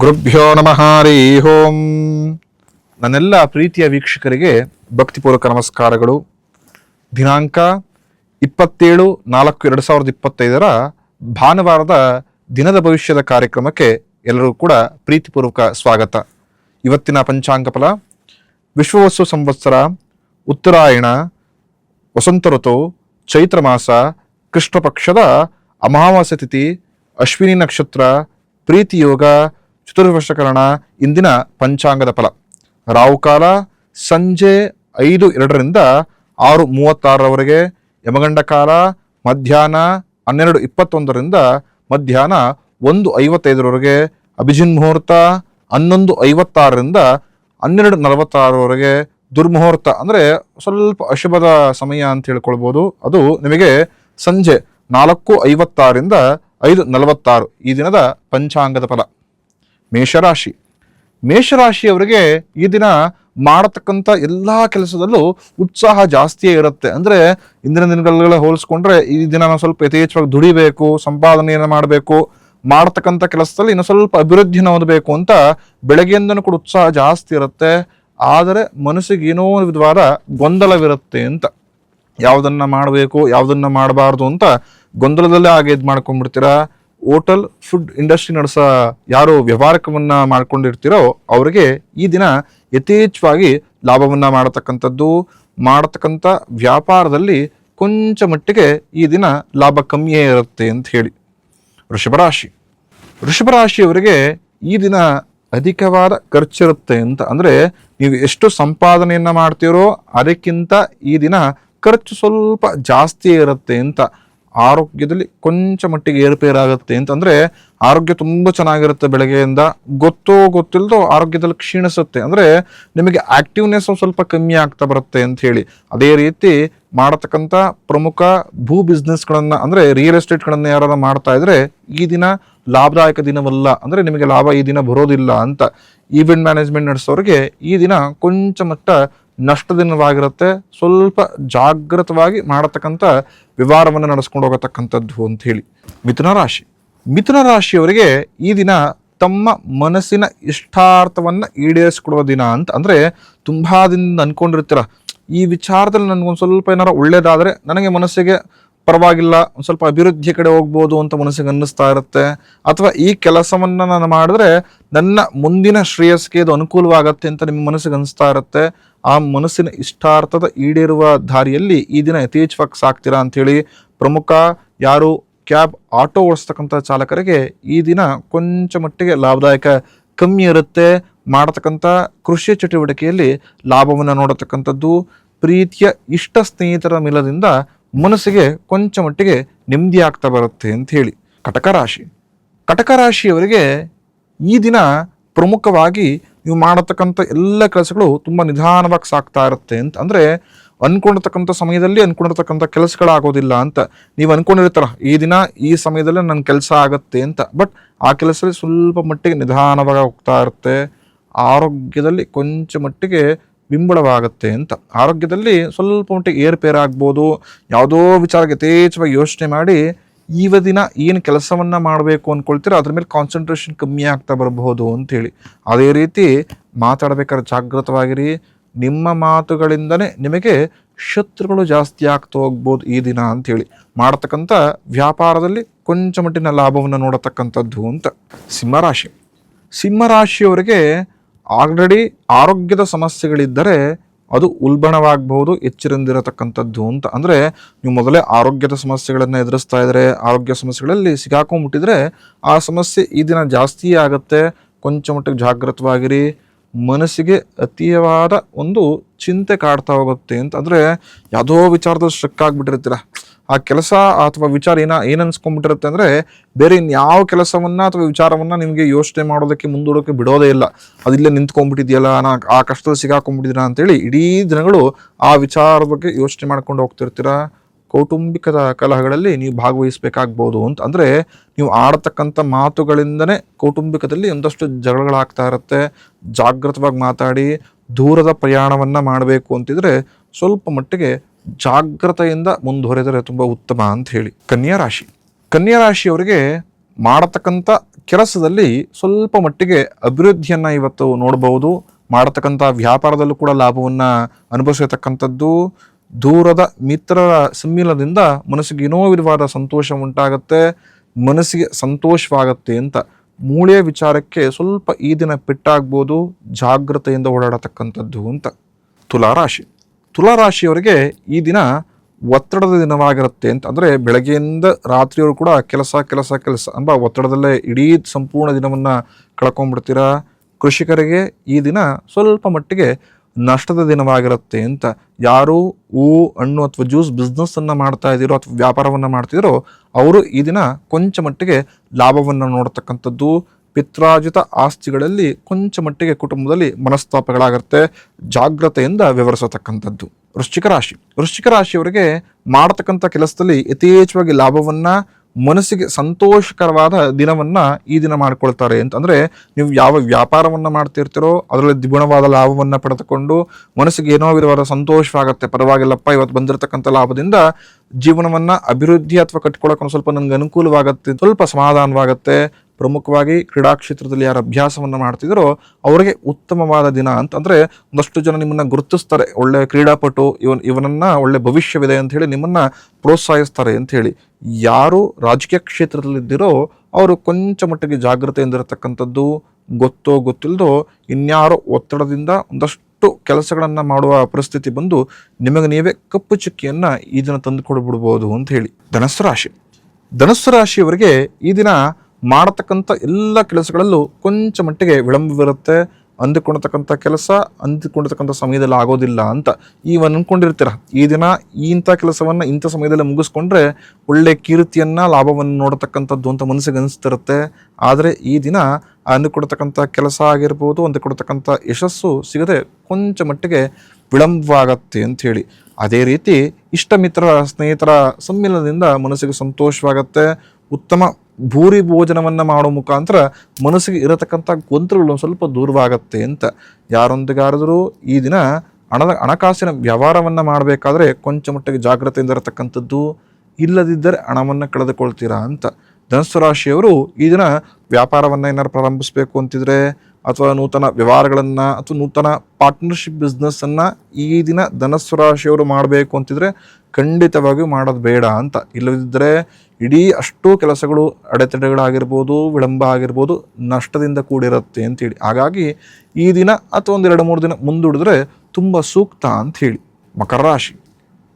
ಗುರುಭ್ಯೋ ನಮಃ, ಹರಿ ಓಂ. ನನ್ನೆಲ್ಲ ಪ್ರೀತಿಯ ವೀಕ್ಷಕರಿಗೆ ಭಕ್ತಿಪೂರ್ವಕ ನಮಸ್ಕಾರಗಳು. ದಿನಾಂಕ ಇಪ್ಪತ್ತೇಳು ನಾಲ್ಕು ಎರಡು ಸಾವಿರದ ಇಪ್ಪತ್ತೈದರ ಭಾನುವಾರದ ದಿನದ ಭವಿಷ್ಯದ ಕಾರ್ಯಕ್ರಮಕ್ಕೆ ಎಲ್ಲರೂ ಕೂಡ ಪ್ರೀತಿಪೂರ್ವಕ ಸ್ವಾಗತ. ಇವತ್ತಿನ ಪಂಚಾಂಗ ಫಲ, ವಿಶ್ವವಸ್ತು ಸಂವತ್ಸರ, ಉತ್ತರಾಯಣ, ವಸಂತ ಋತು, ಚೈತ್ರ ಮಾಸ, ಕೃಷ್ಣ ಪಕ್ಷದ ಅಮಾವಾಸ್ಯ ತಿಥಿ, ಅಶ್ವಿನಿ ನಕ್ಷತ್ರ, ಪ್ರೀತಿ ಯೋಗ ಚತುರ್ವರ್ಷಕರಣ ಇಂದಿನ ಪಂಚಾಂಗದ ಫಲ. ರಾಹುಕಾಲ ಸಂಜೆ ಐದು ಎರಡರಿಂದ ಆರು ಮೂವತ್ತಾರರವರೆಗೆ, ಯಮಗಂಡ ಕಾಲ ಮಧ್ಯಾಹ್ನ ಹನ್ನೆರಡು ಇಪ್ಪತ್ತೊಂದರಿಂದ ಮಧ್ಯಾಹ್ನ ಒಂದು ಐವತ್ತೈದರವರೆಗೆ, ಅಭಿಜಿನ್ ಮುಹೂರ್ತ ಹನ್ನೊಂದು ಐವತ್ತಾರರಿಂದ ಹನ್ನೆರಡು ನಲವತ್ತಾರರವರೆಗೆ ದುರ್ಮುಹೂರ್ತ ಅಂದರೆ ಸ್ವಲ್ಪ ಅಶುಭದ ಸಮಯ ಅಂತ ಹೇಳ್ಕೊಳ್ಬೋದು. ಅದು ನಿಮಗೆ ಸಂಜೆ ನಾಲ್ಕು ಐವತ್ತಾರರಿಂದ ಐದು ನಲವತ್ತಾರು ಈ ದಿನದ ಪಂಚಾಂಗದ ಫಲ. ಮೇಷರಾಶಿ. ಮೇಷರಾಶಿಯವರಿಗೆ ಈ ದಿನ ಮಾಡತಕ್ಕಂಥ ಎಲ್ಲ ಕೆಲಸದಲ್ಲೂ ಉತ್ಸಾಹ ಜಾಸ್ತಿಯೇ ಇರುತ್ತೆ. ಅಂದರೆ ಇಂದಿನ ದಿನಗಳ ಹೋಲಿಸ್ಕೊಂಡ್ರೆ ಈ ದಿನ ನಾವು ಸ್ವಲ್ಪ ಯಥೇಚ್ಛವಾಗಿ ದುಡಿಬೇಕು, ಸಂಪಾದನೆಯನ್ನು ಮಾಡಬೇಕು, ಮಾಡತಕ್ಕಂಥ ಕೆಲಸದಲ್ಲಿ ಇನ್ನು ಸ್ವಲ್ಪ ಅಭಿವೃದ್ಧಿನ ಹೊಂದಬೇಕು ಅಂತ ಬೆಳಗ್ಗೆಯಿಂದನೂ ಕೂಡ ಉತ್ಸಾಹ ಜಾಸ್ತಿ ಇರುತ್ತೆ. ಆದರೆ ಮನಸ್ಸಿಗೆ ಏನೋ ಒಂದು ವಿಧವಾದ ಗೊಂದಲವಿರುತ್ತೆ ಅಂತ. ಯಾವುದನ್ನು ಮಾಡಬೇಕು, ಯಾವುದನ್ನು ಮಾಡಬಾರ್ದು ಅಂತ ಗೊಂದಲದಲ್ಲೇ ಆಗಿ ಇದು ಮಾಡ್ಕೊಂಡ್ಬಿಡ್ತೀರಾ? ಹೋಟೆಲ್, ಫುಡ್ ಇಂಡಸ್ಟ್ರಿ ನಡೆಸೋ ಯಾರು ವ್ಯವಹಾರಕವನ್ನ ಮಾಡ್ಕೊಂಡಿರ್ತೀರೋ ಅವರಿಗೆ ಈ ದಿನ ಯಥೇಚ್ಛವಾಗಿ ಲಾಭವನ್ನ ಮಾಡತಕ್ಕಂಥದ್ದು, ಮಾಡತಕ್ಕಂಥ ವ್ಯಾಪಾರದಲ್ಲಿ ಕೊಂಚ ಮಟ್ಟಿಗೆ ಈ ದಿನ ಲಾಭ ಕಮ್ಮಿಯೇ ಇರುತ್ತೆ ಅಂತ ಹೇಳಿ. ವೃಷಭರಾಶಿ ವೃಷಭರಾಶಿಯವರಿಗೆ ಈ ದಿನ ಅಧಿಕವಾದ ಖರ್ಚಿರುತ್ತೆ ಅಂತ ಅಂದರೆ ನೀವು ಎಷ್ಟು ಸಂಪಾದನೆಯನ್ನು ಮಾಡ್ತೀರೋ ಅದಕ್ಕಿಂತ ಈ ದಿನ ಖರ್ಚು ಸ್ವಲ್ಪ ಜಾಸ್ತಿ ಇರುತ್ತೆ ಅಂತ ಆರೋಗ್ಯದಲ್ಲಿ ಕೊಂಚ ಮಟ್ಟಿಗೆ ಏರುಪೇರಾಗುತ್ತೆ. ಅಂತಂದ್ರೆ ಆರೋಗ್ಯ ತುಂಬ ಚೆನ್ನಾಗಿರುತ್ತೆ ಬೆಳಗ್ಗೆಯಿಂದ. ಗೊತ್ತೋ ಗೊತ್ತಿಲ್ಲದೋ ಆರೋಗ್ಯದಲ್ಲಿ ಕ್ಷೀಣಿಸುತ್ತೆ. ಅಂದ್ರೆ ನಿಮಗೆ ಆಕ್ಟಿವ್ನೆಸ್ ಸ್ವಲ್ಪ ಕಮ್ಮಿ ಆಗ್ತಾ ಬರುತ್ತೆ ಅಂತ ಹೇಳಿ. ಅದೇ ರೀತಿ ಮಾಡತಕ್ಕಂಥ ಪ್ರಮುಖ ಭೂ ಬಿಸ್ನೆಸ್ಗಳನ್ನು, ಅಂದ್ರೆ ರಿಯಲ್ ಎಸ್ಟೇಟ್ಗಳನ್ನು ಯಾರಾದ್ರು ಮಾಡ್ತಾ ಇದ್ರೆ ಈ ದಿನ ಲಾಭದಾಯಕ ದಿನವಲ್ಲ. ಅಂದ್ರೆ ನಿಮಗೆ ಲಾಭ ಈ ದಿನ ಬರೋದಿಲ್ಲ ಅಂತ. ಈವೆಂಟ್ ಮ್ಯಾನೇಜ್ಮೆಂಟ್ ನಡೆಸೋರಿಗೆ ಈ ದಿನ ಕೊಂಚ ಮಟ್ಟ ನಷ್ಟ ದಿನವಾಗಿರುತ್ತೆ ಸ್ವಲ್ಪ ಜಾಗೃತವಾಗಿ ಮಾಡತಕ್ಕಂಥ ವ್ಯವಹಾರವನ್ನು ನಡೆಸ್ಕೊಂಡು ಹೋಗತಕ್ಕಂಥದ್ದು ಅಂತ ಹೇಳಿ. ಮಿಥುನ ರಾಶಿ. ಮಿಥುನ ರಾಶಿಯವರಿಗೆ ಈ ದಿನ ತಮ್ಮ ಮನಸ್ಸಿನ ಇಷ್ಟಾರ್ಥವನ್ನು ಈಡೇರಿಸಿಕೊಡುವ ದಿನ ಅಂತ ಅಂದರೆ ತುಂಬ ದಿನದಿಂದ ಅಂದ್ಕೊಂಡಿರ್ತೀರ ಈ ವಿಚಾರದಲ್ಲಿ ನನಗೊಂದು ಸ್ವಲ್ಪ ಏನಾರ ಒಳ್ಳೇದಾದ್ರೆ ನನಗೆ ಮನಸ್ಸಿಗೆ ಪರವಾಗಿಲ್ಲ, ಒಂದು ಸ್ವಲ್ಪ ಅಭಿವೃದ್ಧಿ ಕಡೆ ಹೋಗ್ಬೋದು ಅಂತ ಮನಸ್ಸಿಗೆ ಅನ್ನಿಸ್ತಾ ಇರುತ್ತೆ. ಅಥವಾ ಈ ಕೆಲಸವನ್ನು ನಾನು ಮಾಡಿದ್ರೆ ನನ್ನ ಮುಂದಿನ ಶ್ರೇಯಸ್ಗೆ ಇದು ಅನುಕೂಲವಾಗತ್ತೆ ಅಂತ ನಿಮ್ಮ ಮನಸ್ಸಿಗೆ ಅನ್ನಿಸ್ತಾ ಇರುತ್ತೆ. ಆ ಮನಸ್ಸಿನ ಇಷ್ಟಾರ್ಥದ ಈಡೇರುವ ದಾರಿಯಲ್ಲಿ ಈ ದಿನ ಯಥೇಚ್ಛವಾಗಿ ಸಾಕ್ತೀರಾ ಅಂಥೇಳಿ ಪ್ರಮುಖ ಯಾರು ಕ್ಯಾಬ್ ಆಟೋ ಓಡಿಸ್ತಕ್ಕಂಥ ಚಾಲಕರಿಗೆ ಈ ದಿನ ಕೊಂಚ ಮಟ್ಟಿಗೆ ಲಾಭದಾಯಕ ಕಮ್ಮಿ ಇರುತ್ತೆ. ಮಾಡತಕ್ಕಂಥ ಕೃಷಿ ಚಟುವಟಿಕೆಯಲ್ಲಿ ಲಾಭವನ್ನು ನೋಡತಕ್ಕಂಥದ್ದು. ಪ್ರೀತಿಯ ಇಷ್ಟ ಸ್ನೇಹಿತರ ಮಿಲದಿಂದ ಮನಸ್ಸಿಗೆ ಕೊಂಚ ಮಟ್ಟಿಗೆ ನೆಮ್ಮದಿ ಆಗ್ತಾ ಬರುತ್ತೆ ಅಂತ ಹೇಳಿ ಕಟಕ ರಾಶಿ. ಕಟಕ ರಾಶಿಯವರಿಗೆ ಈ ದಿನ ಪ್ರಮುಖವಾಗಿ ನೀವು ಮಾಡತಕ್ಕಂಥ ಎಲ್ಲ ಕೆಲಸಗಳು ತುಂಬ ನಿಧಾನವಾಗಿ ಸಾಗ್ತಾ ಇರುತ್ತೆ ಅಂತ. ಅಂದರೆ ಅಂದ್ಕೊಂಡಿರ್ತಕ್ಕಂಥ ಸಮಯದಲ್ಲಿ ಅಂದ್ಕೊಂಡಿರ್ತಕ್ಕಂಥ ಕೆಲಸಗಳಾಗೋದಿಲ್ಲ ಅಂತ. ನೀವು ಅಂದ್ಕೊಂಡಿರ್ತಾರ ಈ ದಿನ ಈ ಸಮಯದಲ್ಲಿ ನನ್ನ ಕೆಲಸ ಆಗುತ್ತೆ ಅಂತ. ಬಟ್ ಆ ಕೆಲಸದಲ್ಲಿ ಸ್ವಲ್ಪ ಮಟ್ಟಿಗೆ ನಿಧಾನವಾಗಿ ಹೋಗ್ತಾ ಇರುತ್ತೆ. ಆರೋಗ್ಯದಲ್ಲಿ ಕೊಂಚ ಮಟ್ಟಿಗೆ ಬಿಂಬಳವಾಗುತ್ತೆ ಅಂತ. ಆರೋಗ್ಯದಲ್ಲಿ ಸ್ವಲ್ಪ ಮಟ್ಟಿಗೆ ಏರ್ಪೇರಾಗ್ಬೋದು. ಯಾವುದೋ ವಿಚಾರಕ್ಕೆ ಯಥೇಚ್ಛವಾಗಿ ಯೋಚನೆ ಮಾಡಿ ಇವತ್ತಿನ ಏನು ಕೆಲಸವನ್ನ ಮಾಡಬೇಕು ಅಂದ್ಕೊಳ್ತೀರೋ ಅದ್ರ ಮೇಲೆ ಕಾನ್ಸಂಟ್ರೇಷನ್ ಕಮ್ಮಿ ಆಗ್ತಾ ಬರಬಹುದು ಅಂತೇಳಿ ಅದೇ ರೀತಿ ಮಾತಾಡಬೇಕಾದ್ರೆ ಜಾಗೃತವಾಗಿರಿ ನಿಮ್ಮ ಮಾತುಗಳಿಂದನೇ ನಿಮಗೆ ಶತ್ರುಗಳು ಜಾಸ್ತಿ ಆಗ್ತಾ ಹೋಗ್ಬೋದು ಈ ದಿನ ಅಂತೇಳಿ ಮಾಡತಕ್ಕಂಥ ವ್ಯಾಪಾರದಲ್ಲಿ ಕೊಂಚ ಮಟ್ಟಿನ ಲಾಭವನ್ನು ನೋಡತಕ್ಕಂಥದ್ದು ಅಂತ ಸಿಂಹರಾಶಿ. ಸಿಂಹರಾಶಿಯವರಿಗೆ ಆಲ್ರೆಡಿ ಆರೋಗ್ಯದ ಸಮಸ್ಯೆಗಳಿದ್ದರೆ ಅದು ಉಲ್ಬಣವಾಗಬಹುದು, ಎಚ್ಚರಿಂದಿರತಕ್ಕಂಥದ್ದು ಅಂತ. ಅಂದರೆ ನೀವು ಮೊದಲೇ ಆರೋಗ್ಯದ ಸಮಸ್ಯೆಗಳನ್ನು ಎದುರಿಸ್ತಾ ಇದ್ದರೆ ಆರೋಗ್ಯ ಸಮಸ್ಯೆಗಳಲ್ಲಿ ಸಿಗಾಕೊಂಡ್ಬಿಟ್ಟಿದ್ರೆ ಆ ಸಮಸ್ಯೆ ಈ ದಿನ ಜಾಸ್ತಿ ಆಗುತ್ತೆ. ಕೊಂಚ ಮಟ್ಟಿಗೆ ಜಾಗೃತವಾಗಿರಿ ಮನಸ್ಸಿಗೆ ಅತಿಯವಾದ ಒಂದು ಚಿಂತೆ ಕಾಡ್ತಾ ಹೋಗುತ್ತೆ ಅಂತ. ಅಂದರೆ ಯಾವುದೋ ವಿಚಾರದಲ್ಲಿ ಸ್ಟ್ರಿಕ್ ಆಗಿಬಿಟ್ಟಿರ್ತೀರ. ಆ ಕೆಲಸ ಅಥವಾ ವಿಚಾರ ಏನ, ಏನು ಅನ್ಸ್ಕೊಂಡ್ಬಿಟ್ಟಿರುತ್ತೆ ಅಂದರೆ ಬೇರೆ ಇನ್ಯಾವ ಕೆಲಸವನ್ನ ಅಥವಾ ವಿಚಾರವನ್ನ ನಿಮಗೆ ಯೋಚನೆ ಮಾಡೋದಕ್ಕೆ ಮುಂದೂಡೋಕೆ ಬಿಡೋದೇ ಇಲ್ಲ. ಅದಿಲ್ಲೇ ನಿಂತ್ಕೊಂಡ್ಬಿಟ್ಟಿದೆಯಲ್ಲ, ನಾ ಆ ಕಷ್ಟದಲ್ಲಿ ಸಿಗಾಕೊಂಡ್ಬಿಟ್ಟಿದ್ದೀರಾ ಅಂತೇಳಿ ಇಡೀ ದಿನಗಳು ಆ ವಿಚಾರದ ಬಗ್ಗೆ ಯೋಚನೆ ಮಾಡ್ಕೊಂಡು ಹೋಗ್ತಿರ್ತೀರಾ? ಕೌಟುಂಬಿಕದ ಕಲಹಗಳಲ್ಲಿ ನೀವು ಭಾಗವಹಿಸಬೇಕಾಗ್ಬೋದು ಅಂತ. ಅಂದರೆ ನೀವು ಆಡತಕ್ಕಂಥ ಮಾತುಗಳಿಂದನೇ ಕೌಟುಂಬಿಕದಲ್ಲಿ ಒಂದಷ್ಟು ಜಗಳಗಳಾಗ್ತಾ ಇರುತ್ತೆ. ಜಾಗೃತವಾಗಿ ಮಾತಾಡಿ, ದೂರದ ಪ್ರಯಾಣವನ್ನು ಮಾಡಬೇಕು ಅಂತಿದ್ರೆ ಸ್ವಲ್ಪ ಮಟ್ಟಿಗೆ ಜಾಗ್ರತೆಯಿಂದ ಮುಂದುವರೆದರೆ ತುಂಬ ಉತ್ತಮ ಅಂತ ಹೇಳಿ. ಕನ್ಯಾ ರಾಶಿ. ಕನ್ಯಾ ರಾಶಿಯವರಿಗೆ ಮಾಡತಕ್ಕಂಥ ಕೆಲಸದಲ್ಲಿ ಸ್ವಲ್ಪ ಮಟ್ಟಿಗೆ ಅಭಿವೃದ್ಧಿಯನ್ನು ಇವತ್ತು ನೋಡಬಹುದು ಮಾಡತಕ್ಕಂಥ ವ್ಯಾಪಾರದಲ್ಲೂ ಕೂಡ ಲಾಭವನ್ನು ಅನುಭವಿಸತಕ್ಕಂಥದ್ದು. ದೂರದ ಮಿತ್ರರ ಸಮ್ಮಿಲದಿಂದ ಮನಸ್ಸಿಗೆ ಏನೋ ವಿಧವಾದ ಸಂತೋಷ ಉಂಟಾಗತ್ತೆ, ಮನಸ್ಸಿಗೆ ಸಂತೋಷವಾಗತ್ತೆ ಅಂತ ಮೂಳೆಯ ವಿಚಾರಕ್ಕೆ ಸ್ವಲ್ಪ ಈ ದಿನ ಪೆಟ್ಟಾಗ್ಬೋದು, ಜಾಗ್ರತೆಯಿಂದ ಓಡಾಡತಕ್ಕಂಥದ್ದು ಅಂತ. ತುಲಾರಾಶಿ ತುಲಾರಾಶಿಯವರಿಗೆ ಈ ದಿನ ಒತ್ತಡದ ದಿನವಾಗಿರುತ್ತೆ ಅಂತ. ಅಂದರೆ ಬೆಳಗ್ಗೆಯಿಂದ ರಾತ್ರಿಯವರು ಕೂಡ ಕೆಲಸ ಕೆಲಸ ಕೆಲಸ ಎಂಬ ಒತ್ತಡದಲ್ಲೇ ಇಡೀ ಸಂಪೂರ್ಣ ದಿನವನ್ನು ಕಳ್ಕೊಂಡ್ಬಿಡ್ತೀರಾ ಕೃಷಿಕರಿಗೆ ಈ ದಿನ ಸ್ವಲ್ಪ ಮಟ್ಟಿಗೆ ನಷ್ಟದ ದಿನವಾಗಿರುತ್ತೆ ಅಂತ ಯಾರು ಹೂ, ಹಣ್ಣು ಅಥವಾ ಜ್ಯೂಸ್ ಬಿಸ್ನೆಸ್ ಅನ್ನ ಮಾಡ್ತಾ ಇದ್ದೀರೋ ಅಥವಾ ವ್ಯಾಪಾರವನ್ನ ಮಾಡ್ತಿದ್ದೀರೋ ಅವರು ಈ ದಿನ ಕೊಂಚ ಮಟ್ಟಿಗೆ ಲಾಭವನ್ನು ನೋಡತಕ್ಕಂಥದ್ದು. ಪಿತ್ರಾಜಿತ ಆಸ್ತಿಗಳಲ್ಲಿ ಕೊಂಚ ಮಟ್ಟಿಗೆ ಕುಟುಂಬದಲ್ಲಿ ಮನಸ್ತಾಪಗಳಾಗುತ್ತೆ. ಜಾಗ್ರತೆಯಿಂದ ವಿವರಿಸತಕ್ಕಂಥದ್ದು. ವೃಶ್ಚಿಕ ರಾಶಿ. ವೃಶ್ಚಿಕ ರಾಶಿಯವರಿಗೆ ಮಾಡತಕ್ಕಂಥ ಕೆಲಸದಲ್ಲಿ ಯಥೇಚ್ಛವಾಗಿ ಲಾಭವನ್ನ ಮನಸ್ಸಿಗೆ ಸಂತೋಷಕರವಾದ ದಿನವನ್ನ ಈ ದಿನ ಮಾಡ್ಕೊಳ್ತಾರೆ ಅಂತಂದ್ರೆ ನೀವು ಯಾವ ವ್ಯಾಪಾರವನ್ನ ಮಾಡ್ತಿರ್ತೀರೋ ಅದರಲ್ಲಿ ದ್ವಿಗುಣವಾದ ಲಾಭವನ್ನ ಪಡೆದುಕೊಂಡು ಮನಸ್ಸಿಗೆ ಏನೋ ವಿಧವಾದ ಸಂತೋಷವಾಗುತ್ತೆ. ಪರವಾಗಿಲ್ಲಪ್ಪ, ಇವತ್ತು ಬಂದಿರತಕ್ಕಂಥ ಲಾಭದಿಂದ ಜೀವನವನ್ನ ಅಭಿವೃದ್ಧಿ ಅಥವಾ ಕಟ್ಕೊಳ್ಳೋಕೆ ಸ್ವಲ್ಪ ನನಗೆ ಅನುಕೂಲವಾಗುತ್ತೆ, ಸ್ವಲ್ಪ ಸಮಾಧಾನವಾಗುತ್ತೆ. ಪ್ರಮುಖವಾಗಿ ಕ್ರೀಡಾ ಕ್ಷೇತ್ರದಲ್ಲಿ ಯಾರು ಅಭ್ಯಾಸವನ್ನ ಮಾಡ್ತಿದ್ರೋ ಅವರಿಗೆ ಉತ್ತಮವಾದ ದಿನ ಅಂತಂದ್ರೆ ಒಂದಷ್ಟು ಜನ ನಿಮ್ಮನ್ನ ಗುರುತಿಸ್ತಾರೆ. ಒಳ್ಳೆ ಕ್ರೀಡಾಪಟು, ಇವನ್, ಇವನನ್ನ ಒಳ್ಳೆ ಭವಿಷ್ಯವಿದೆ ಅಂತ ಹೇಳಿ ನಿಮ್ಮನ್ನ ಪ್ರೋತ್ಸಾಹಿಸ್ತಾರೆ ಅಂತ ಹೇಳಿ. ಯಾರು ರಾಜಕೀಯ ಕ್ಷೇತ್ರದಲ್ಲಿದ್ದೀರೋ ಅವರು ಕೊಂಚ ಮಟ್ಟಿಗೆ ಜಾಗೃತೆಯಿಂದಿರತಕ್ಕಂಥದ್ದು ಗೊತ್ತೋ ಗೊತ್ತಿಲ್ಲದೋ ಇನ್ಯಾರೋ ಒತ್ತಡದಿಂದ ಒಂದಷ್ಟು ಕೆಲಸಗಳನ್ನು ಮಾಡುವ ಪರಿಸ್ಥಿತಿ ಬಂದು ನಿಮಗೆ ನೀವೇ ಕಪ್ಪು ಚುಕ್ಕಿಯನ್ನು ಈ ದಿನ ತಂದು ಕೊಡ್ಬಿಡ್ಬೋದು ಅಂತ ಹೇಳಿ. ಧನಸ್ಸು ರಾಶಿ. ಧನಸ್ಸು ರಾಶಿಯವರಿಗೆ ಈ ದಿನ ಮಾಡತಕ್ಕಂಥ ಎಲ್ಲ ಕೆಲಸಗಳಲ್ಲೂ ಕೊಂಚ ಮಟ್ಟಿಗೆ ವಿಳಂಬವಿರುತ್ತೆ. ಅಂದುಕೊಂಡಿರ್ತಕ್ಕಂಥ ಕೆಲಸ, ಅಂದುಕೊಂಡಿರ್ತಕ್ಕಂಥ ಸಮಯದಲ್ಲಿ ಆಗೋದಿಲ್ಲ ಅಂತ ನೀವು ಅಂದ್ಕೊಂಡಿರ್ತೀರ ಈ ದಿನ ಇಂಥ ಕೆಲಸವನ್ನು ಇಂಥ ಸಮಯದಲ್ಲಿ ಮುಗಿಸ್ಕೊಂಡ್ರೆ ಒಳ್ಳೆ ಕೀರ್ತಿಯನ್ನು, ಲಾಭವನ್ನು ನೋಡತಕ್ಕಂಥದ್ದು ಅಂತ ಮನಸ್ಸಿಗೆ ಅನಿಸ್ತಿರುತ್ತೆ. ಆದರೆ ಈ ದಿನ ಅಂದುಕೊಡ್ತಕ್ಕಂಥ ಕೆಲಸ ಆಗಿರ್ಬೋದು, ಅಂದುಕೊಡ್ತಕ್ಕಂಥ ಯಶಸ್ಸು ಸಿಗದೆ ಕೊಂಚ ಮಟ್ಟಿಗೆ ವಿಳಂಬವಾಗತ್ತೆ ಅಂತ ಹೇಳಿ. ಅದೇ ರೀತಿ ಇಷ್ಟ ಮಿತ್ರರ ಸ್ನೇಹಿತರ ಸಮ್ಮಿಲನದಿಂದ ಮನಸ್ಸಿಗೆ ಸಂತೋಷವಾಗತ್ತೆ. ಉತ್ತಮ ಭೂರಿ ಭೋಜನವನ್ನು ಮಾಡೋ ಮುಖಾಂತರ ಮನಸ್ಸಿಗೆ ಇರತಕ್ಕಂಥ ಗೊಂದಲಗಳು ಸ್ವಲ್ಪ ದೂರವಾಗತ್ತೆ ಅಂತ. ಯಾರೊಂದಿಗಾದರೂ ಈ ದಿನ ಹಣದ ಹಣಕಾಸಿನ ವ್ಯವಹಾರವನ್ನು ಮಾಡಬೇಕಾದ್ರೆ ಕೊಂಚ ಮಟ್ಟಿಗೆ ಜಾಗ್ರತೆಯಿಂದ ಇರತಕ್ಕಂಥದ್ದು ಇಲ್ಲದಿದ್ದರೆ ಹಣವನ್ನು ಕಳೆದುಕೊಳ್ತೀರಾ ಅಂತ. ಧನಸ್ಸು ರಾಶಿಯವರು ಈ ದಿನ ವ್ಯಾಪಾರವನ್ನು ಏನಾರು ಪ್ರಾರಂಭಿಸಬೇಕು ಅಂತಿದ್ರೆ ಅಥವಾ ನೂತನ ವ್ಯವಹಾರಗಳನ್ನು ಅಥವಾ ನೂತನ ಪಾರ್ಟ್ನರ್ಶಿಪ್ ಬಿಸ್ನೆಸ್ಸನ್ನು ಈ ದಿನ ಧನಸ್ಸು ರಾಶಿಯವರು ಮಾಡಬೇಕು ಅಂತಿದ್ರೆ ಖಂಡಿತವಾಗಿಯೂ ಮಾಡೋದು ಬೇಡ ಅಂತ. ಇಲ್ಲದಿದ್ದರೆ ಇಡೀ ಅಷ್ಟು ಕೆಲಸಗಳು ಅಡೆತಡೆಗಳಾಗಿರ್ಬೋದು, ವಿಳಂಬ ಆಗಿರ್ಬೋದು ನಷ್ಟದಿಂದ ಕೂಡಿರುತ್ತೆ ಅಂತೇಳಿ. ಹಾಗಾಗಿ ಈ ದಿನ ಅಥವಾ ಒಂದು ಎರಡು ಮೂರು ದಿನ ಮುಂದೂಡಿದ್ರೆ ತುಂಬ ಸೂಕ್ತ ಅಂತ ಹೇಳಿ ಮಕರ ರಾಶಿ.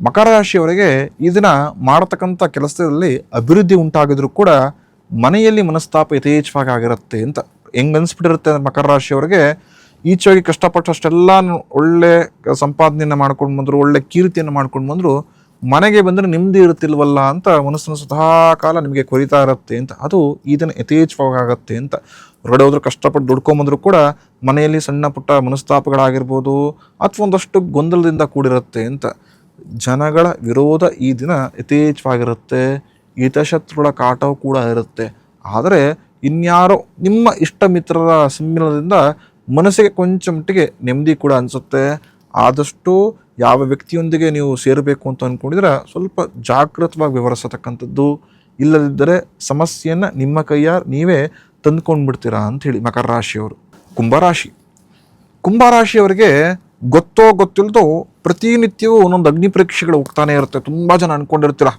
ಮಕರ ರಾಶಿಯವರಿಗೆ ಈ ದಿನ ಮಾಡತಕ್ಕಂಥ ಕೆಲಸದಲ್ಲಿ ಅಭಿವೃದ್ಧಿ ಉಂಟಾಗಿದ್ರೂ ಕೂಡ ಮನೆಯಲ್ಲಿ ಮನಸ್ತಾಪ ಯಥೇಚ್ಛವಾಗಿ ಆಗಿರುತ್ತೆ ಅಂತ ಹೆಂಗೆ ಅನಿಸ್ಬಿಟ್ಟಿರುತ್ತೆ ಅಂದರೆ ಮಕರ ರಾಶಿಯವರಿಗೆ ಈಚೆಗೆ ಕಷ್ಟಪಟ್ಟು ಅಷ್ಟೆಲ್ಲ ಒಳ್ಳೆ ಸಂಪಾದನೆಯನ್ನು ಮಾಡ್ಕೊಂಡು ಬಂದರು, ಒಳ್ಳೆ ಕೀರ್ತಿಯನ್ನು ಮಾಡ್ಕೊಂಡು ಬಂದ್ರು ಮನೆಗೆ ಬಂದರೆ ನೆಮ್ಮದಿ ಇರುತ್ತಿಲ್ವಲ್ಲ ಅಂತ ಮನಸ್ಸನ್ನು ಸದಾ ಕಾಲ ನಿಮಗೆ ಕೊರಿತಾ ಇರುತ್ತೆ ಅಂತ. ಅದು ಇದನ್ನು ಯಥೇಚ್ಛವಾಗುತ್ತೆ ಅಂತ. ಹೊರಗಡೆ ಹೋದ್ರೆ ಕಷ್ಟಪಟ್ಟು ದುಡ್ಕೊಂಬಂದ್ರು ಕೂಡ ಮನೆಯಲ್ಲಿ ಸಣ್ಣ ಪುಟ್ಟ ಮನಸ್ತಾಪಗಳಾಗಿರ್ಬೋದು ಅಥವಾ ಒಂದಷ್ಟು ಗೊಂದಲದಿಂದ ಕೂಡಿರುತ್ತೆ ಅಂತ. ಜನಗಳ ವಿರೋಧ ಈ ದಿನ ಯಥೇಚ್ಛವಾಗಿರುತ್ತೆ. ಹಿತಶತ್ರುಗಳ ಕಾಟವು ಕೂಡ ಇರುತ್ತೆ. ಆದರೆ ಇನ್ಯಾರೋ ನಿಮ್ಮ ಇಷ್ಟ ಮಿತ್ರರ ಸಮ್ಮಿಲನದಿಂದ ಮನಸ್ಸಿಗೆ ಕೊಂಚ ಮಟ್ಟಿಗೆ ನೆಮ್ಮದಿ ಕೂಡ ಅನಿಸುತ್ತೆ. ಆದಷ್ಟು ಯಾವ ವ್ಯಕ್ತಿಯೊಂದಿಗೆ ನೀವು ಸೇರಬೇಕು ಅಂತ ಅಂದ್ಕೊಂಡಿದ್ರೆ ಸ್ವಲ್ಪ ಜಾಗೃತವಾಗಿ ವಿವರಿಸತಕ್ಕಂಥದ್ದು ಇಲ್ಲದಿದ್ದರೆ ಸಮಸ್ಯೆಯನ್ನು ನಿಮ್ಮ ಕೈಯ ನೀವೇ ತಂದ್ಕೊಂಡು ಬಿಡ್ತೀರಾ ಹೇಳಿ ಮಕರ ರಾಶಿಯವರು. ಕುಂಭರಾಶಿ ಕುಂಭರಾಶಿಯವರಿಗೆ ಗೊತ್ತೋ ಗೊತ್ತಿಲ್ಲದೋ ಪ್ರತಿನಿತ್ಯವೂ ಒಂದೊಂದು ಅಗ್ನಿ ಪರೀಕ್ಷೆಗಳು ಹೋಗ್ತಾನೆ ಇರುತ್ತೆ. ತುಂಬ ಜನ ಅನ್ಕೊಂಡಿರ್ತೀರ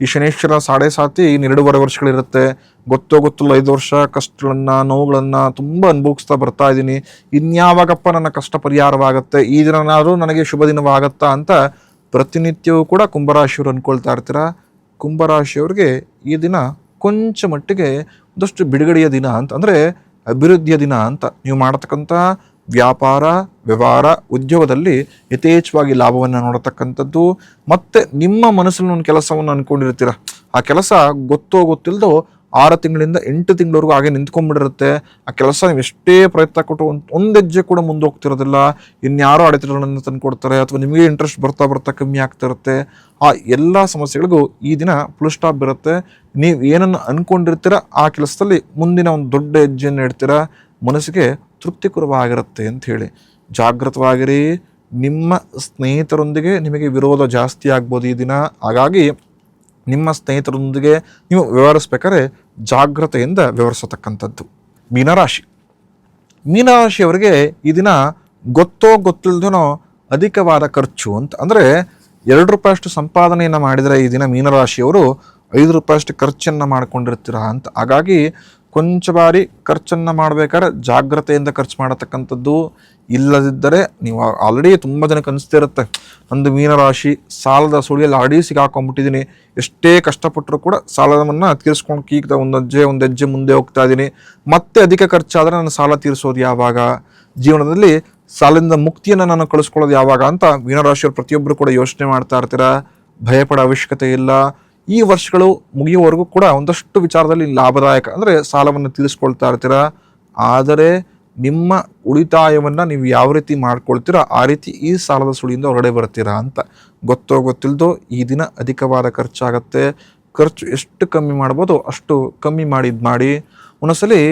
ಈ ಶನೇಶ್ವರ ಸಾಡೆ ಸಾತಿ ಇನ್ನೆರಡೂವರೆ ವರ್ಷಗಳಿರುತ್ತೆ. ಗೊತ್ತೋ ಗೊತ್ತಿಲ್ಲ, ಐದು ವರ್ಷ ಕಷ್ಟಗಳನ್ನು, ನೋವುಗಳನ್ನು ತುಂಬ ಅನುಭವಿಸ್ತಾ ಬರ್ತಾ ಇದ್ದೀನಿ. ಇನ್ಯಾವಾಗಪ್ಪ ನನ್ನ ಕಷ್ಟ ಪರಿಹಾರವಾಗುತ್ತೆ? ಈ ದಿನನಾದರೂ ನನಗೆ ಶುಭ ದಿನವಾಗತ್ತಾ ಅಂತ ಪ್ರತಿನಿತ್ಯವೂ ಕೂಡ ಕುಂಭರಾಶಿಯವರು ಅಂದ್ಕೊಳ್ತಾ ಇರ್ತೀರ? ಕುಂಭರಾಶಿಯವ್ರಿಗೆ ಈ ದಿನ ಕೊಂಚ ಮಟ್ಟಿಗೆ ಒಂದಷ್ಟು ಬಿಡುಗಡೆಯ ದಿನ ಅಂತ, ಅಂದರೆ ಅಭಿವೃದ್ಧಿಯ ದಿನ ಅಂತ ನೀವು ಮಾಡತಕ್ಕಂಥ ವ್ಯಾಪಾರ, ವ್ಯವಹಾರ, ಉದ್ಯೋಗದಲ್ಲಿ ಯಥೇಚ್ಛವಾಗಿ ಲಾಭವನ್ನು ನೋಡತಕ್ಕಂಥದ್ದು, ಮತ್ತೆ ನಿಮ್ಮ ಮನಸ್ಸಲ್ಲಿ ಒಂದು ಕೆಲಸವನ್ನು ಅಂದ್ಕೊಂಡಿರ್ತೀರ ಆ ಕೆಲಸ ಗೊತ್ತೋ ಗೊತ್ತಿಲ್ಲದೋ ಆರು ತಿಂಗಳಿಂದ ಎಂಟು ತಿಂಗಳವರೆಗೂ ಹಾಗೆ ನಿಂತ್ಕೊಂಡ್ಬಿಡಿರುತ್ತೆ. ಆ ಕೆಲಸ ನೀವು ಎಷ್ಟೇ ಪ್ರಯತ್ನ ಕೊಟ್ಟು ಒಂದು ಹೆಜ್ಜೆ ಕೂಡ ಮುಂದೆ ಹೋಗ್ತಿರೋದಿಲ್ಲ. ಇನ್ಯಾರೋ ಅಡೆತಡೆಗಳನ್ನು ತಂದು ಕೊಡ್ತಾರೆ, ಅಥವಾ ನಿಮಗೆ ಇಂಟ್ರೆಸ್ಟ್ ಬರ್ತಾ ಬರ್ತಾ ಕಮ್ಮಿ ಆಗ್ತಿರುತ್ತೆ ಆ ಎಲ್ಲ ಸಮಸ್ಯೆಗಳಿಗೂ ಈ ದಿನ ಫುಲ್ ಸ್ಟಾಪ್ ಬರುತ್ತೆ ನೀವು ಏನನ್ನು ಅಂದ್ಕೊಂಡಿರ್ತೀರ ಆ ಕೆಲಸದಲ್ಲಿ ಮುಂದಿನ ಒಂದು ದೊಡ್ಡ ಹೆಜ್ಜೆಯನ್ನು ಇಡ್ತೀರ. ಮನಸ್ಸಿಗೆ ತೃಪ್ತಿಕರವಾಗಿರುತ್ತೆ ಅಂತ ಹೇಳಿ. ಜಾಗೃತವಾಗಿರಿ ನಿಮ್ಮ ಸ್ನೇಹಿತರೊಂದಿಗೆ ನಿಮಗೆ ವಿರೋಧ ಜಾಸ್ತಿ ಆಗ್ಬೋದು ಈ ದಿನ. ಹಾಗಾಗಿ ನಿಮ್ಮ ಸ್ನೇಹಿತರೊಂದಿಗೆ ನೀವು ವ್ಯವಹರಿಸ್ಬೇಕಾದ್ರೆ ಜಾಗ್ರತೆಯಿಂದ ವ್ಯವಹರಿಸತಕ್ಕಂಥದ್ದು. ಮೀನರಾಶಿ. ಮೀನರಾಶಿಯವರಿಗೆ ಈ ದಿನ ಗೊತ್ತೋ ಗೊತ್ತಿಲ್ಲದೇನೋ ಅಧಿಕವಾದ ಖರ್ಚು ಅಂತ ಅಂದರೆ ಎರಡು ರೂಪಾಯಷ್ಟು ಸಂಪಾದನೆಯನ್ನು ಮಾಡಿದರೆ ಈ ದಿನ ಮೀನರಾಶಿಯವರು ಐದು ರೂಪಾಯಷ್ಟು ಖರ್ಚನ್ನು ಮಾಡ್ಕೊಂಡಿರ್ತೀರ ಅಂತ. ಹಾಗಾಗಿ ಕೊಂಚ ಬಾರಿ ಖರ್ಚನ್ನು ಮಾಡಬೇಕಾದ್ರೆ ಜಾಗ್ರತೆಯಿಂದ ಖರ್ಚು ಮಾಡತಕ್ಕಂಥದ್ದು ಇಲ್ಲದಿದ್ದರೆ ನೀವು ಆಲ್ರೆಡಿ ತುಂಬ ಜನಕ್ಕೆ ಅನಿಸ್ತಿರುತ್ತೆ. ಒಂದು ಮೀನರಾಶಿ ಸಾಲದ ಸುಳಿಯಲ್ಲಿ ಆಡಿ ಸಿಗಾಕೊಂಡ್ಬಿಟ್ಟಿದ್ದೀನಿ ಎಷ್ಟೇ ಕಷ್ಟಪಟ್ಟರೂ ಕೂಡ ಸಾಲವನ್ನು ತೀರಿಸ್ಕೊಂಡು ಕೀಗ್ದ ಒಂದು ಹೆಜ್ಜೆ ಒಂದು ಹೆಜ್ಜೆ ಮುಂದೆ ಹೋಗ್ತಾ ಇದ್ದೀನಿ. ಮತ್ತೆ ಅಧಿಕ ಖರ್ಚಾದರೆ ನಾನು ಸಾಲ ತೀರಿಸೋದು ಯಾವಾಗ? ಜೀವನದಲ್ಲಿ ಸಾಲದಿಂದ ಮುಕ್ತಿಯನ್ನು ನಾನು ಕಳಿಸ್ಕೊಳ್ಳೋದು ಯಾವಾಗ ಅಂತ ಮೀನರಾಶಿಯವರು ಪ್ರತಿಯೊಬ್ಬರು ಕೂಡ ಯೋಚನೆ ಮಾಡ್ತಾ ಇರ್ತೀರ? ಭಯಪಡೋ ಅವಶ್ಯಕತೆ ಇಲ್ಲ. ಈ ವರ್ಷಗಳು ಮುಗಿಯುವವರೆಗೂ ಕೂಡ ಒಂದಷ್ಟು ವಿಚಾರದಲ್ಲಿ ಲಾಭದಾಯಕ ಅಂದರೆ ಸಾಲವನ್ನು ತೀರಿಸ್ಕೊಳ್ತಾ ಇರ್ತೀರ? ಆದರೆ ನಿಮ್ಮ ಉಳಿತಾಯವನ್ನು ನೀವು ಯಾವ ರೀತಿ ಮಾಡ್ಕೊಳ್ತೀರಾ? ಆ ರೀತಿ ಈ ಸಾಲದ ಸುಳಿಯಿಂದ ಹೊರಡೆ ಬರ್ತೀರಾ ಅಂತ ಗೊತ್ತೋ ಗೊತ್ತಿಲ್ಲದೋ ಈ ದಿನ ಅಧಿಕವಾದ ಖರ್ಚಾಗತ್ತೆ. ಖರ್ಚು ಎಷ್ಟು ಕಮ್ಮಿ ಮಾಡ್ಬೋದು ಅಷ್ಟು ಕಮ್ಮಿ ಮಾಡಿ ಇದ್ ಮಾಡಿ. ಒಂದೊಂದ್ಸಲಿ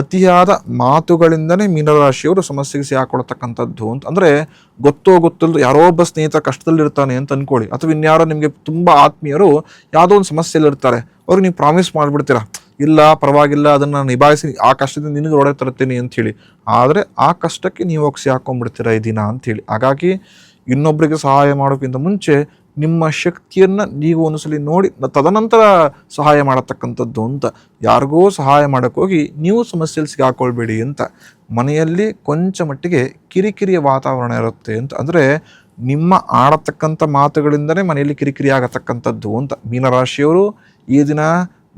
ಅತಿಯಾದ ಮಾತುಗಳಿಂದನೇ ಮೀನರಾಶಿಯವರು ಸಮಸ್ಯೆಗೆ ಸಿಹಾಕೊಳ್ತಕ್ಕಂಥದ್ದು ಅಂತ. ಅಂದರೆ ಗೊತ್ತೋ ಗೊತ್ತಿಲ್ಲದ ಯಾರೋ ಒಬ್ಬ ಸ್ನೇಹಿತ ಕಷ್ಟದಲ್ಲಿರ್ತಾನೆ ಅಂತ ಅನ್ಕೊಳ್ಳಿ. ಅಥವಾ ಇನ್ಯಾರೋ ನಿಮಗೆ ತುಂಬ ಆತ್ಮೀಯರು ಯಾವುದೋ ಒಂದು ಸಮಸ್ಯೆಯಲ್ಲಿರ್ತಾರೆ. ಅವ್ರಿಗೆ ನೀವು ಪ್ರಾಮಿಸ್ ಮಾಡಿಬಿಡ್ತೀರಾ? ಇಲ್ಲ, ಪರವಾಗಿಲ್ಲ, ಅದನ್ನು ನಿಭಾಯಿಸಿ, ಆ ಕಷ್ಟದಿಂದ ನಿನಗೆ ಒಡೆ ತರ್ತೀನಿ ಅಂಥೇಳಿ. ಆದರೆ ಆ ಕಷ್ಟಕ್ಕೆ ನೀವು ಹೋಗಿ ಸಿಹಾಕೊಂಡ್ಬಿಡ್ತೀರಾ ಈ ದಿನ ಅಂಥೇಳಿ. ಹಾಗಾಗಿ ಇನ್ನೊಬ್ಬರಿಗೆ ಸಹಾಯ ಮಾಡೋಕ್ಕಿಂತ ಮುಂಚೆ ನಿಮ್ಮ ಶಕ್ತಿಯನ್ನು ನೀವು ಒಂದ್ಸಲಿ ನೋಡಿ ತದನಂತರ ಸಹಾಯ ಮಾಡತಕ್ಕಂಥದ್ದು ಅಂತ. ಯಾರಿಗೋ ಸಹಾಯ ಮಾಡೋಕ್ಕೋಗಿ ನೀವು ಸಮಸ್ಯೆಯಲ್ಲಿ ಸಿಗಾಕೊಳ್ಬೇಡಿ ಅಂತ. ಮನೆಯಲ್ಲಿ ಕೊಂಚ ಮಟ್ಟಿಗೆ ಕಿರಿಕಿರಿಯ ವಾತಾವರಣ ಇರುತ್ತೆ ಅಂತ. ಅಂದರೆ ನಿಮ್ಮ ಆಡತಕ್ಕಂಥ ಮಾತುಗಳಿಂದನೇ ಮನೆಯಲ್ಲಿ ಕಿರಿಕಿರಿ ಆಗತಕ್ಕಂಥದ್ದು ಅಂತ. ಮೀನರಾಶಿಯವರು ಈ ದಿನ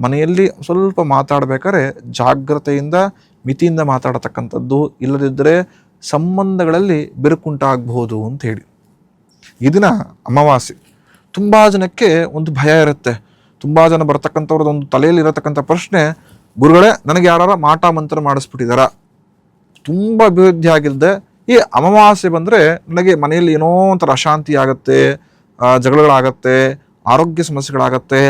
ಮನೆಯಲ್ಲಿ ಸ್ವಲ್ಪ ಮಾತಾಡಬೇಕಾದ್ರೆ ಜಾಗ್ರತೆಯಿಂದ, ಮಿತಿಯಿಂದ ಮಾತಾಡತಕ್ಕಂಥದ್ದು ಇಲ್ಲದಿದ್ದರೆ ಸಂಬಂಧಗಳಲ್ಲಿ ಬಿರುಕುಂಟಾಗಬಹುದು ಅಂತ ಹೇಳಿ. ಈ ದಿನ ಅಮಾವಾಸ್ಯೆ. ತುಂಬ ಜನಕ್ಕೆ ಒಂದು ಭಯ ಇರುತ್ತೆ. ತುಂಬ ಜನ ಬರ್ತಕ್ಕಂಥವ್ರದ್ದು ಒಂದು ತಲೆಯಲ್ಲಿ ಇರತಕ್ಕಂಥ ಪ್ರಶ್ನೆ, ಗುರುಗಳೇ, ನನಗೆ ಯಾರು ಮಾಟ ಮಂತ್ರ ಮಾಡಿಸ್ಬಿಟ್ಟಿದಾರ? ತುಂಬ ಅಭಿವೃದ್ಧಿ ಆಗಿಲ್ಲದೆ ಈ ಅಮಾವಾಸ್ಯೆ ಬಂದರೆ ನನಗೆ ಮನೆಯಲ್ಲಿ ಏನೋ ಒಂಥರ ಅಶಾಂತಿ ಆಗುತ್ತೆ ಜಗಳಗಳಾಗತ್ತೆ, ಆರೋಗ್ಯ ಸಮಸ್ಯೆಗಳಾಗತ್ತೆ.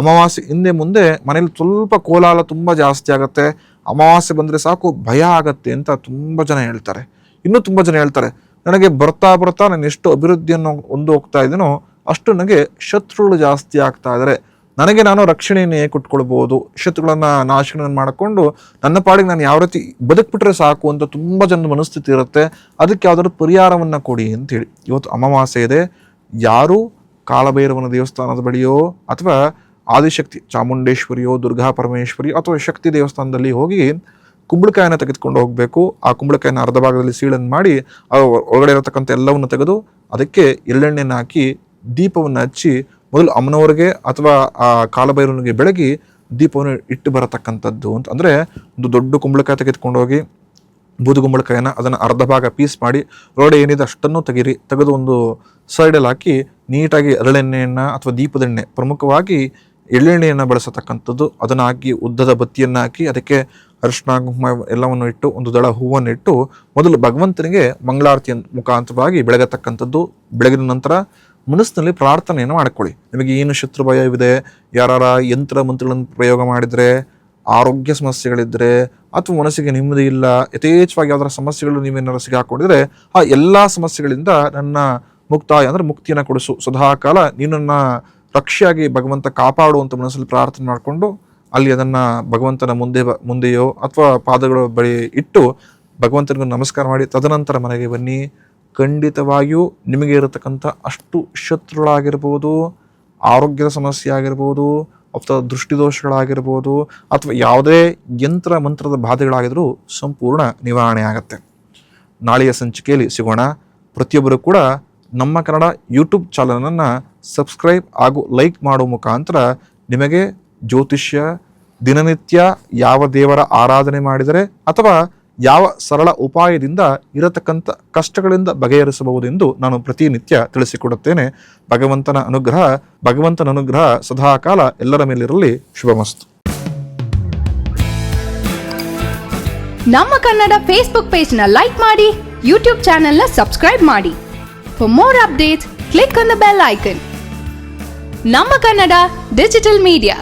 ಅಮಾವಾಸ್ಯೆ ಹಿಂದೆ ಮುಂದೆ ಮನೇಲಿ ಸ್ವಲ್ಪ ಕೋಲಾಹಲ ತುಂಬ ಜಾಸ್ತಿ ಆಗುತ್ತೆ. ಅಮಾವಾಸ್ಯೆ ಬಂದರೆ ಸಾಕು, ಭಯ ಆಗತ್ತೆ ಅಂತ ತುಂಬ ಜನ ಹೇಳ್ತಾರೆ. ಇನ್ನೂ ತುಂಬ ಜನ ಹೇಳ್ತಾರೆ, ನನಗೆ ಬರ್ತಾ ಬರ್ತಾ ನಾನು ಎಷ್ಟು ಅಭಿವೃದ್ಧಿಯನ್ನು ಒಂದು ಹೋಗ್ತಾ ಇದ್ದೀನೋ ಅಷ್ಟು ನನಗೆ ಶತ್ರುಗಳು ಜಾಸ್ತಿ ಆಗ್ತಾ ಇದ್ದಾರೆ ನನಗೆ ನಾನು ರಕ್ಷಣೆಯನ್ನು ಕೊಟ್ಕೊಳ್ಬೋದು. ಶತ್ರುಗಳನ್ನು ನಾಶಗಳನ್ನು ಮಾಡಿಕೊಂಡು ನನ್ನ ಪಾಡಿಗೆ ನಾನು ಯಾವ ರೀತಿ ಬದುಕ್ಬಿಟ್ರೆ ಸಾಕು ಅಂತ ತುಂಬ ಜನ ಮನಸ್ಥಿತಿ ಇರುತ್ತೆ. ಅದಕ್ಕೆ ಯಾವುದಾದ್ರು ಪರಿಹಾರವನ್ನು ಕೊಡಿ ಅಂತೇಳಿ. ಇವತ್ತು ಅಮಾವಾಸ್ಯೆ ಇದೆ. ಯಾರು ಕಾಲಭೈರವನ ದೇವಸ್ಥಾನದ ಬಳಿಯೋ ಅಥವಾ ಆದಿಶಕ್ತಿ ಚಾಮುಂಡೇಶ್ವರಿಯೋ, ದುರ್ಗಾ ಪರಮೇಶ್ವರಿಯೋ ಅಥವಾ ಶಕ್ತಿ ದೇವಸ್ಥಾನದಲ್ಲಿ ಹೋಗಿ ಕುಂಬಳಕಾಯನ್ನು ತೆಗೆದುಕೊಂಡು ಹೋಗಬೇಕು. ಆ ಕುಂಬಳಕಾಯಿನ ಅರ್ಧ ಭಾಗದಲ್ಲಿ ಸೀಳನ್ನು ಮಾಡಿ ಒಳಗಡೆ ಇರತಕ್ಕಂಥ ಎಲ್ಲವನ್ನು ತೆಗೆದು ಅದಕ್ಕೆ ಎಳ್ಳೆಣ್ಣೆಯನ್ನು ಹಾಕಿ ದೀಪವನ್ನು ಹಚ್ಚಿ ಮೊದಲು ಅಮ್ಮನವರಿಗೆ ಅಥವಾ ಆ ಕಾಲಭೈರವನಿಗೆ ಬೆಳಗಿ ದೀಪವನ್ನು ಇಟ್ಟು ಬರತಕ್ಕಂಥದ್ದು ಅಂತ. ಅಂದರೆ ಒಂದು ದೊಡ್ಡ ಕುಂಬಳಕಾಯಿ ತೆಗೆದುಕೊಂಡೋಗಿ ಬೂದು ಕುಂಬಳಕಾಯಿನ ಅದನ್ನು ಅರ್ಧ ಭಾಗ ಪೀಸ್ ಮಾಡಿ ರೋಡೆ ಏನಿದೆ ಅಷ್ಟನ್ನು ತೆಗೀರಿ ತೆಗೆದು ಒಂದು ಸೈಡಲ್ಲಿ ಹಾಕಿ ನೀಟಾಗಿ ಅರಳೆಣ್ಣೆಯನ್ನು ಅಥವಾ ದೀಪದೆಣ್ಣೆ ಪ್ರಮುಖವಾಗಿ ಎಳ್ಳೆಣ್ಣೆಯನ್ನು ಬಳಸತಕ್ಕಂಥದ್ದು. ಅದನ್ನು ಹಾಕಿ ಉದ್ದದ ಬತ್ತಿಯನ್ನು ಹಾಕಿ ಅದಕ್ಕೆ ಅರಿಶಿನ ಕುಂಕುಮ ಎಲ್ಲವನ್ನು ಇಟ್ಟು ಒಂದು ದಳ ಹೂವನ್ನು ಇಟ್ಟು ಮೊದಲು ಭಗವಂತನಿಗೆ ಮಂಗಳಾರತಿಯ ಮುಖಾಂತರವಾಗಿ ಬೆಳಗತಕ್ಕಂಥದ್ದು. ಬೆಳಗಿದ ನಂತರ ಮನಸ್ಸಿನಲ್ಲಿ ಪ್ರಾರ್ಥನೆಯನ್ನು ಮಾಡಿಕೊಳ್ಳಿ. ನಿಮಗೆ ಏನು ಶತ್ರು ಭಯವಿದೆ ಯಾರ ಯಂತ್ರ ಮಂತ್ರಗಳನ್ನು ಪ್ರಯೋಗ ಮಾಡಿದರೆ, ಆರೋಗ್ಯ ಸಮಸ್ಯೆಗಳಿದ್ದರೆ ಅಥವಾ ಮನಸ್ಸಿಗೆ ನೆಮ್ಮದಿ ಇಲ್ಲ, ಯಥೇಚ್ಛವಾಗಿ ಯಾವ್ದಾರ ಸಮಸ್ಯೆಗಳು ನೀವೇನಾದ್ರು ಸಿಗಾಕೊಂಡಿದ್ರೆ, ಆ ಎಲ್ಲ ಸಮಸ್ಯೆಗಳಿಂದ ನನ್ನ ಮುಕ್ತಾಯ ಅಂದರೆ ಮುಕ್ತಿಯನ್ನು ಕೊಡಿಸು. ಸದಾಕಾಲ ನೀನನ್ನು ರಕ್ಷೆಯಾಗಿ ಭಗವಂತ ಕಾಪಾಡುವಂತ ಮನಸ್ಸಲ್ಲಿ ಪ್ರಾರ್ಥನೆ ಮಾಡಿಕೊಂಡು ಅಲ್ಲಿ ಅದನ್ನು ಭಗವಂತನ ಮುಂದೆ ಮುಂದೆಯೋ ಅಥವಾ ಪಾದಗಳ ಬಳಿ ಇಟ್ಟು ಭಗವಂತನಿಗೂ ನಮಸ್ಕಾರ ಮಾಡಿ, ತದನಂತರ ಮನೆಗೆ ಬನ್ನಿ. ಖಂಡಿತವಾಗಿಯೂ ನಿಮಗೆ ಇರತಕ್ಕಂಥ ಅಷ್ಟು ಶತ್ರುಗಳಾಗಿರ್ಬೋದು, ಆರೋಗ್ಯದ ಸಮಸ್ಯೆ ಆಗಿರ್ಬೋದು ಅಥವಾ ದೃಷ್ಟಿದೋಷಗಳಾಗಿರ್ಬೋದು, ಅಥವಾ ಯಾವುದೇ ಯಂತ್ರ ಮಂತ್ರದ ಬಾಧೆಗಳಾಗಿದ್ರೂ ಸಂಪೂರ್ಣ ನಿವಾರಣೆ ಆಗುತ್ತೆ. ನಾಳೆಯ ಸಂಚಿಕೆಯಲ್ಲಿ ಸಿಗೋಣ. ಪ್ರತಿಯೊಬ್ಬರು ಕೂಡ ನಮ್ಮ ಕನ್ನಡ ಯೂಟ್ಯೂಬ್ ಚಾನಲನ್ನು ಸಬ್ಸ್ಕ್ರೈಬ್ ಹಾಗೂ ಲೈಕ್ ಮಾಡುವ ಮುಖಾಂತರ ನಿಮಗೆ ಜ್ಯೋತಿಷ್ಯ, ದಿನನಿತ್ಯ ಯಾವ ದೇವರ ಆರಾಧನೆ ಮಾಡಿದರೆ ಅಥವಾ ಯಾವ ಸರಳ ಉಪಾಯದಿಂದ ಇರತಕ್ಕಂಥ ಕಷ್ಟಗಳಿಂದ ಬಗೆಹರಿಸಬಹುದೆಂದು ನಾನು ಪ್ರತಿನಿತ್ಯ ತಿಳಿಸಿಕೊಡುತ್ತೇನೆ. ಭಗವಂತನ ಅನುಗ್ರಹ ಭಗವಂತನ ಅನುಗ್ರಹ ಸದಾಕಾಲ ಎಲ್ಲರ ಮೇಲಿರಲಿ. ಶುಭಮಸ್ತು. ನಮ್ಮ ಕನ್ನಡ ಫೇಸ್ಬುಕ್ ಪೇಜ್ನ ಲೈಕ್ ಮಾಡಿ ಯೂಟ್ಯೂಬ್ ಚಾನೆಲ್ನ ಸಬ್ಸ್ಕ್ರೈಬ್ ಮಾಡಿ. For more updates click on the bell icon ನಮ್ಮ ಕನ್ನಡ ಡಿಜಿಟಲ್ ಮೀಡಿಯಾ